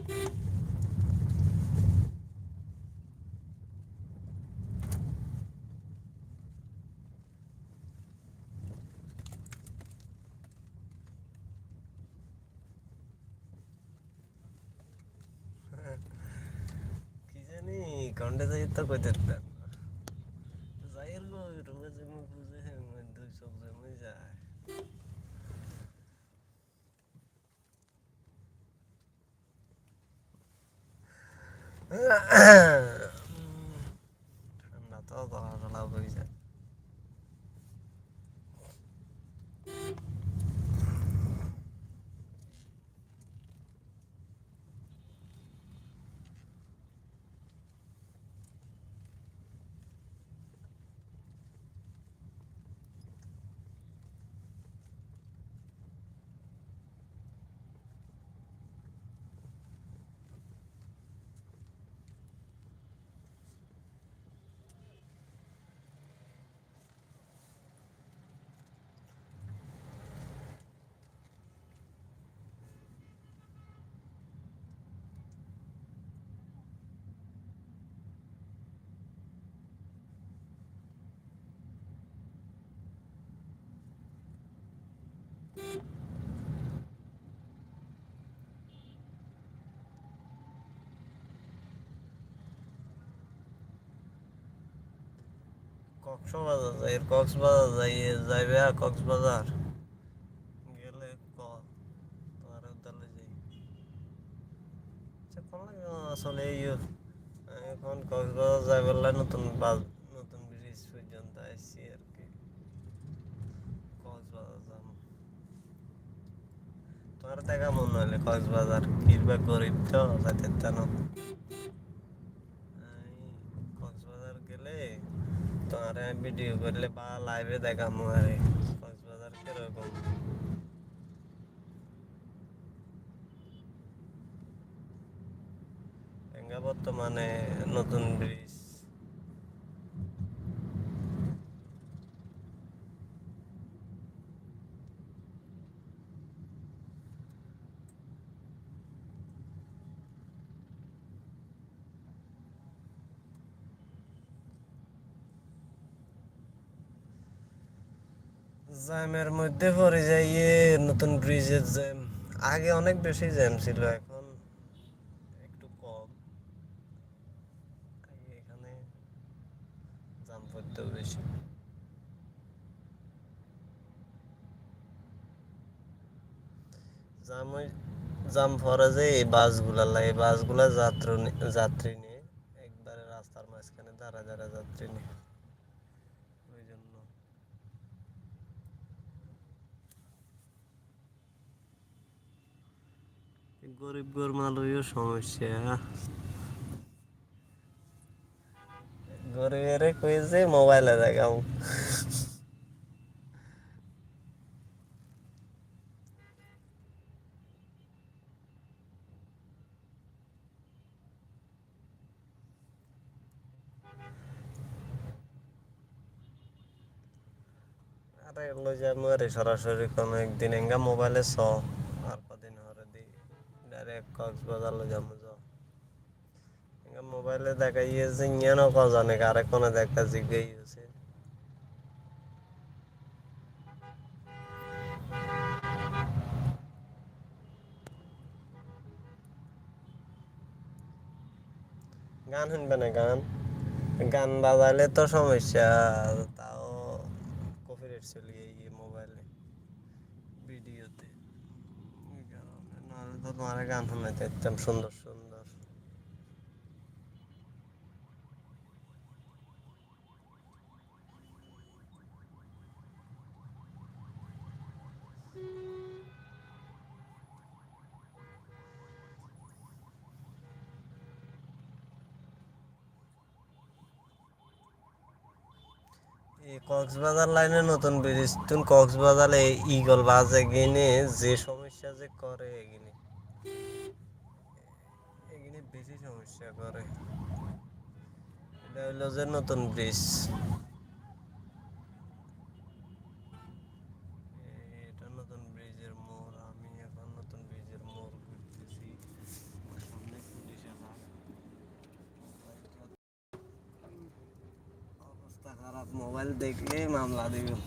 কি জানি কন্ডে যাই তো কইতে う。কক্সবাজার যাই কক্সবাজার যাই যাইবে কক্সবাজার। গেলে ক? তোমার উদ্দালে যাই। আচ্ছা কোন লাগে আসলে এই এখন কক্সবাজার যাই বললে নতুন বাস, নতুন ব্রিজ পর্যন্ত আসছি আর কি। কক্সবাজার যাম। তোমার দেখা মনে হলে কক্সবাজার কিরবা গরিব তো যাতে জানো কক্সবাজার গেলে তোমার ভিডিও করলে বা লাইভে দেখামো আরে কক্সবাজার কীরকম? বর্তমানে নতুন ব্রিজ জ্যামের মধ্যে পড়ে যাইয়ে নতুন ব্রিজের জ্যাম। আগে অনেক বেশি জ্যাম ছিল, এখন একটু কম। এখানে জ্যাম পড়তেও বেশি। জাম জাম পরে যে এই বাসগুলা লাগে বাসগুলা যাত্রী যাত্রী নিয়ে, একবারে রাস্তার মাঝখানে দাঁড়া দাঁড়া যাত্রী নিয়ে ওই জন্য গরিব গর মালইও সমস্যা। গরিবের কইছে মোবাইলে দেখাও আরে লই যাব আরে সরাসরি কোনো একদিন এঙ্গা মোবাইলে দি ডাইরেক্ট কক্সবাজার যাব য এঙ্গা মোবাইলে দেখাইয়ে যে ইয়েনো ক জানে আরে কোনো দেখা আছে গান শুনবে না গান? গান বাজাইলে তো সমস্যা, তাও কপিরাইট চলে গিয়ে মোবাইলে ভিডিওতে এই কারণে নাহলে তো তোমার গান শোনাইতে একদম সুন্দর সুন্দর। কক্সবাজার লাইনে নতুন ব্রিজ কক্সবাজারে ইগল বাজে গিনে, যে সমস্যা যে করে এগিনে। এখানে বেশি সমস্যা করে। এটা হলো যে নতুন ব্রিজ এটা নতুন ব্রিজের মোড়। এখন নতুন ব্রিজের মোড় ঘুরতেছি। সামনে পুলিশে অবস্থা মোবাইল দেখলে মামলা দেবেন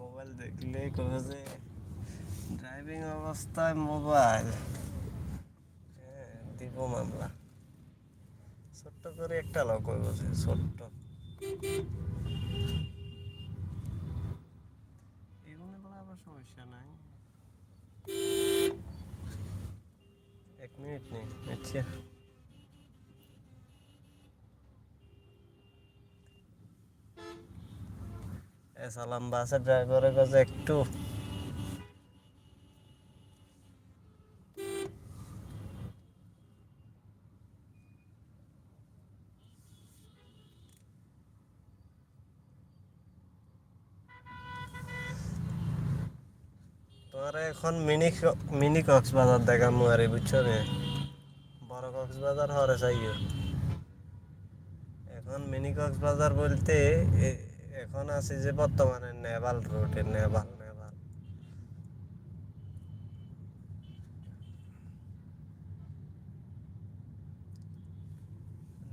মোবাইল দেখলে কবে যে ড্রাইভিং অবস্থায় মোবাইল। দিব মামলা। ছোট্ট করে একটা লোক বসে ছোট্ট। এগুলো বলে সমস্যা নাই। এক মিনিট নেই আচ্ছা সালাম বাসের ড্রাইভারের কাছে একটু। তোমার এখন মিনি মিনি কক্সবাজার দেখা মুয়ারি বুঝছ রে? বড় কক্সবাজার হরে চাইও। এখন মিনি কক্সবাজার বলতে এখন আছি যে বর্তমানে নেভাল রোডে নেভাল নেভাল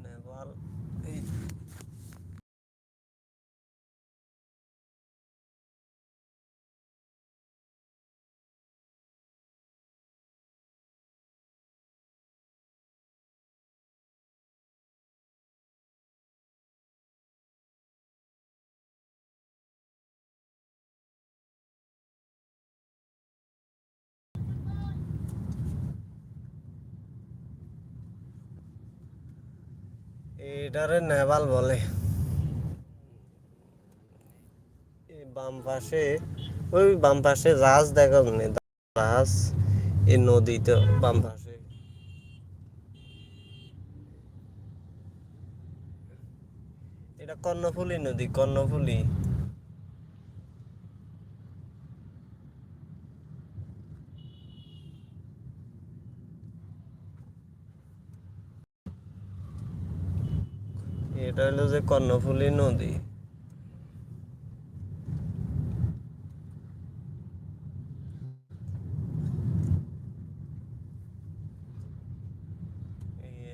নেভাল এটারে নেভাল বলে। বাম পাশে, ওই বাম পাশে জাহাজ, দেখা মানে জাহাজ, এই নদীতে বাম পাশে। এটা কর্ণফুলী নদী, কর্ণফুলী। এটা হলো যে কর্ণফুলী নদী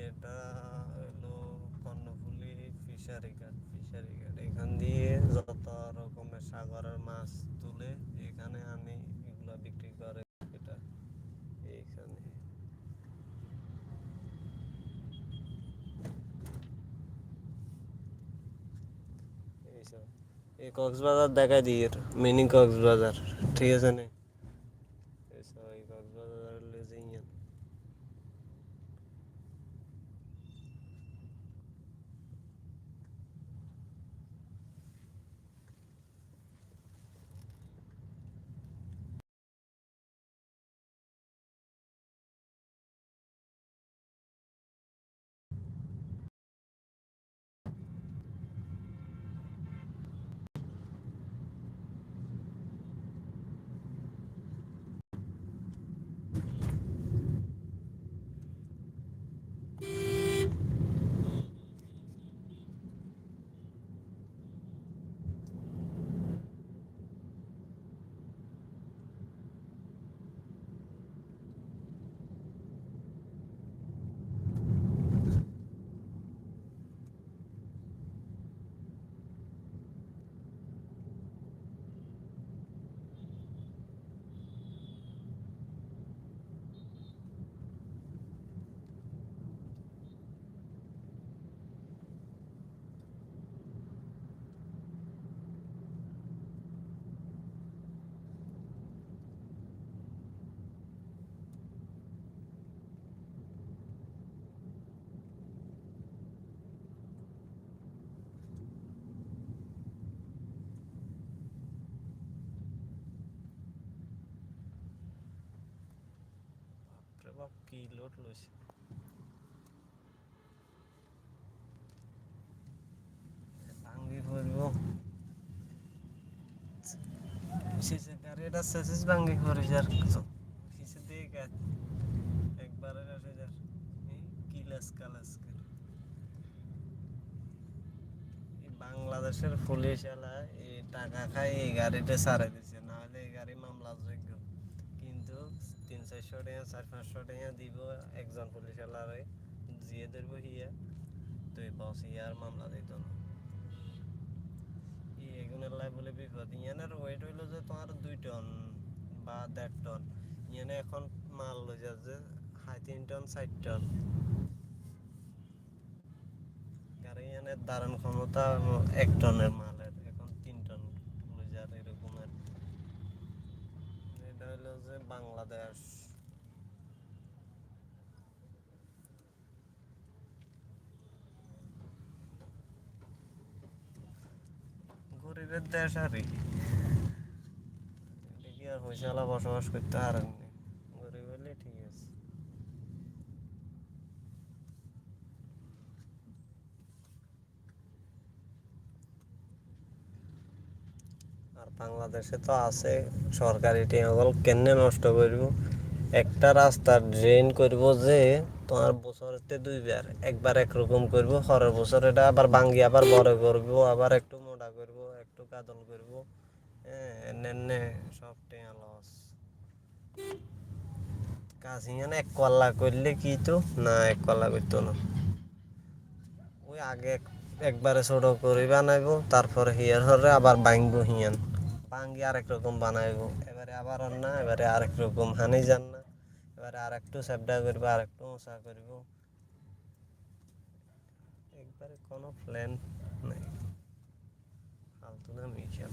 এটা হলো কর্ণফুলী ফিশারি ঘাট ফিশারি ঘাট এখান দিয়ে যত রকমের সাগরের মাছ তুলে এখানে আনি এগুলা বিক্রি করে এটা এইখানে এইসব এই কক্সবাজার দেখাই দিয়ে মিনি কক্সবাজার ঠিক আছে নে এইসব এই কক্সবাজার লেজে ইয়া পড়ব শেষে গাড়িটা ভাঙ্গি পড়ে যার শেষে দিয়ে একবারে আসে যার। কিলাস কালাস করে এই বাংলাদেশের পুলিশ এলা এই টাকা খাই এই গাড়িটা সারাই দিছে, নাহলে চারশো টাকা, চার পাঁচশো টাকা দিব একজন পুলিশ এলারে জিয়ে হিয়া তুই বস মামলা দিত না। ই এগুনের লাই বলে বিপদ। ইয়ানের ওয়েট হইল যে তোমার দুই টন বা দেড় টন। ইয়ানে এখন মাল লই যা যে হাই তিন টন, চার টন। কারণ ইয়ানের ধারণ ক্ষমতা এক টনের মালের এখন তিন টন লই যার এরকমের এটা হইল যে বাংলাদেশ গরিবের দেশ আর কি আর হয়েছে বসবাস করতে পারেননি গরিব হলে ঠিক আছে আর বাংলাদেশে তো আছে, সরকারি টিয়াগল কেনে নষ্ট করব? একটা রাস্তার ড্রেন করব যে তোমার বছরেতে দুইবার, একবার একরকম করব, পরের বছর এটা আবার ভাঙ্গি, আবার বড় করব, আবার একটু মোটা করব, একটু কাদল করব। হ্যাঁ এনে সব টিয়া লস কাজ ইয়ান এক কল্লা করলে কি তো? না এক কল্লা করতো না। ওই আগে এক- একবারে ছোট করে বানাইবো তারপরে হিয়ার হরে আবার ভাঙবো হিয়ান। ভাঙ্গি আরেক রকম বানাইবো। এবারে আবার রান্না এবারে আরেক রকম হানি যান না এবারে আর একটু সেবডা করব আর একটু উঁচা করব। একবারে কোনো প্ল্যান নেই। ফালতু না মিশাল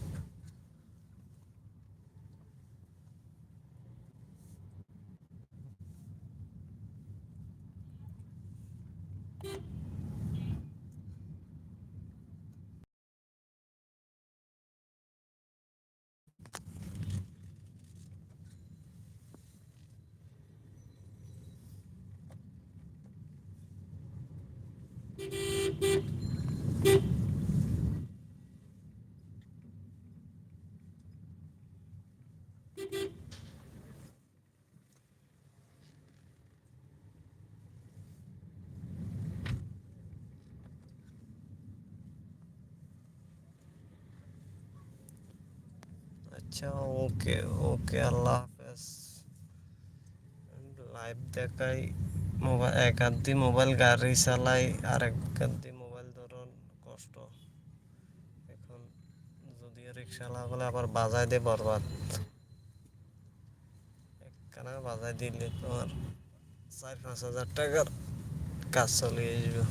আচ্ছা ওকে ওকে আল্লাহ হাফেজ লাইভ দেখাই মোবাইল এক হাত দিয়ে মোবাইল গাড়ি চালাই, আর এক হাত দিয়ে মোবাইল ধরুন কষ্ট। এখন যদি রিক্সা লাগালে আবার বাজাই দিয়ে বরবাদ। একখানা বাজাই দিলে তোমার চার পাঁচ হাজার টাকার কাজ চলিয়ে যাবে